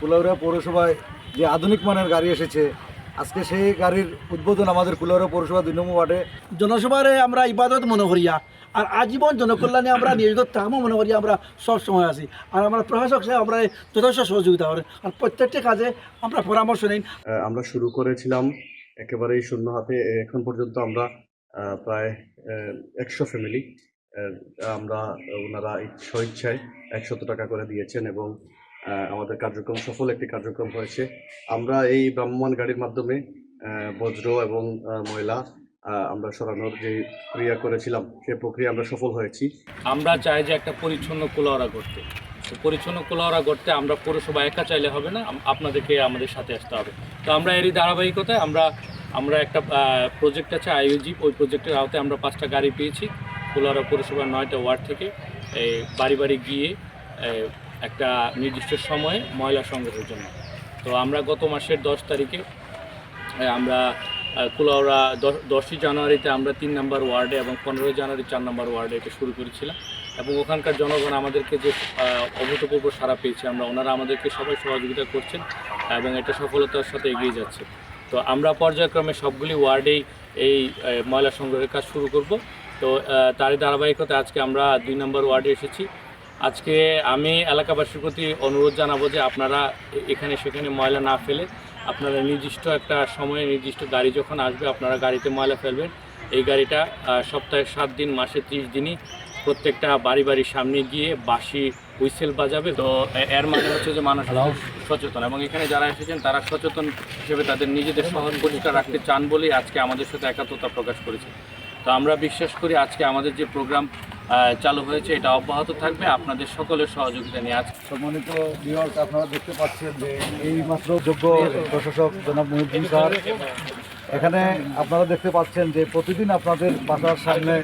কুলাউড়া পৌরসভায় যে আধুনিক মানের গাড়ি এসেছে আজকে সেই গাড়ির উদ্বোধন আমাদের কুলাউড়া পৌরসভা দুই নম্বর ওয়ার্ডে। জনসভারে আমরা ইবাদত মনে করিয়া আর আজীবন জনকল্যাণে আমরা নিয়োজিত থাকব মনে করি আমরা সব সময় আছি। আর আমরা প্রশাসক সাহেব আমরা যথেষ্ট সহযোগিতা করেন আর প্রত্যেকটি কাজে আমরা পরামর্শ নিই। আহ, আমরা শুরু করেছিলাম একেবারেই শূন্য হাতে এখন পর্যন্ত আমরা প্রায় একশো ফ্যামিলি আমরা ওনারা স্বইচ্ছায় একশত টাকা করে দিয়েছেন এবং আমাদের কার্যক্রম, সফল একটি কার্যক্রম হয়েছে। আমরা এই ভ্রাম্যমাণ গাড়ির মাধ্যমে বজ্র এবং ময়লা আমরা সরানোর যে ক্রিয়া করেছিলাম, সে প্রক্রিয়া আমরা সফল হয়েছি। আমরা চাই যে একটা পরিচ্ছন্ন কুলাওয়ারা করতে পরিচ্ছন্ন কুলাওয়ারা করতে আমরা পৌরসভা একা চাইলে হবে না আপনাদেরকে আমাদের সাথে আসতে হবে। তো আমরা এরই ধারাবাহিকতায় আমরা আমরা একটা প্রজেক্ট আছে আইওজি ওই প্রজেক্টের আওতায় আমরা পাঁচটা গাড়ি পেয়েছি। কুলাওয়ারা পৌরসভার নয়টা ওয়ার্ড থেকে বাড়ি বাড়ি গিয়ে একটা নির্দিষ্ট সময়ে ময়লা সংগ্রহের জন্য। তো আমরা গত মাসের দশ তারিখে আমরা কুলাউড়া দশ- দশই জানুয়ারিতে আমরা তিন নম্বর ওয়ার্ডে এবং পনেরোই জানুয়ারি চার নম্বর ওয়ার্ডে এটা শুরু করেছিলাম এবং ওখানকার জনগণ আমাদেরকে যে অভূতপূর্ব সারা পেয়েছে, আমরা ওনারা আমাদেরকে সবাই সহযোগিতা করছেন এবং এটা সফলতার সাথে এগিয়ে যাচ্ছে। তো আমরা পর্যায়ক্রমে সবগুলি ওয়ার্ডেই এই ময়লা সংগ্রহের কাজ শুরু করব। তো তারই ধারাবাহিকতায় আজকে আমরা দুই নম্বর ওয়ার্ডে এসেছি। আজকে আমি এলাকাবাসীর প্রতি অনুরোধ জানাব যে আপনারা এখানে সেখানে ময়লা না ফেলে আপনারা নির্দিষ্ট একটা সময়ে নির্দিষ্ট গাড়ি যখন আসবে আপনারা গাড়িতে ময়লা ফেলবেন। এই গাড়িটা সপ্তাহে সাত দিন মাসে ত্রিশ দিনই প্রত্যেকটা বাড়ি বাড়ির সামনে গিয়ে বাঁশি হুইসেল বাজাবে। তো এর মানে হচ্ছে যে মানুষ সচেতন এবং এখানে যারা এসেছেন তারা সচেতন হিসেবে তাদের নিজেদের শহর পরিষ্কার রাখতে চান বলেই আজকে আমাদের সাথে একাত্মতা প্রকাশ করেছে। তো আমরা বিশ্বাস করি আজকে আমাদের যে প্রোগ্রাম চালু হয়েছে, এটা অব্যাহত থাকবে। আপনাদের সকলের সহযোগিতা নিয়ে আজকে সম্মানিত ভিউয়ার্স আপনারা দেখতে পাচ্ছেন যে এই মাত্র যোগ্য প্রশাসক জনাব মহিউদ্দিন স্যার। এখানে আপনারা দেখতে পাচ্ছেন যে প্রতিদিন আপনাদের বাসার সামনে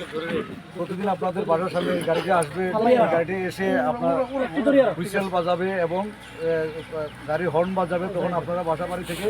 প্রতিদিন আপনাদের বাসার সামনে গাড়িটি আসবে। গাড়িটি এসে আপনার হুইসেল বাজাবে এবং গাড়ির হর্ন বাজাবে। তখন আপনারা বাসা বাড়ি থেকে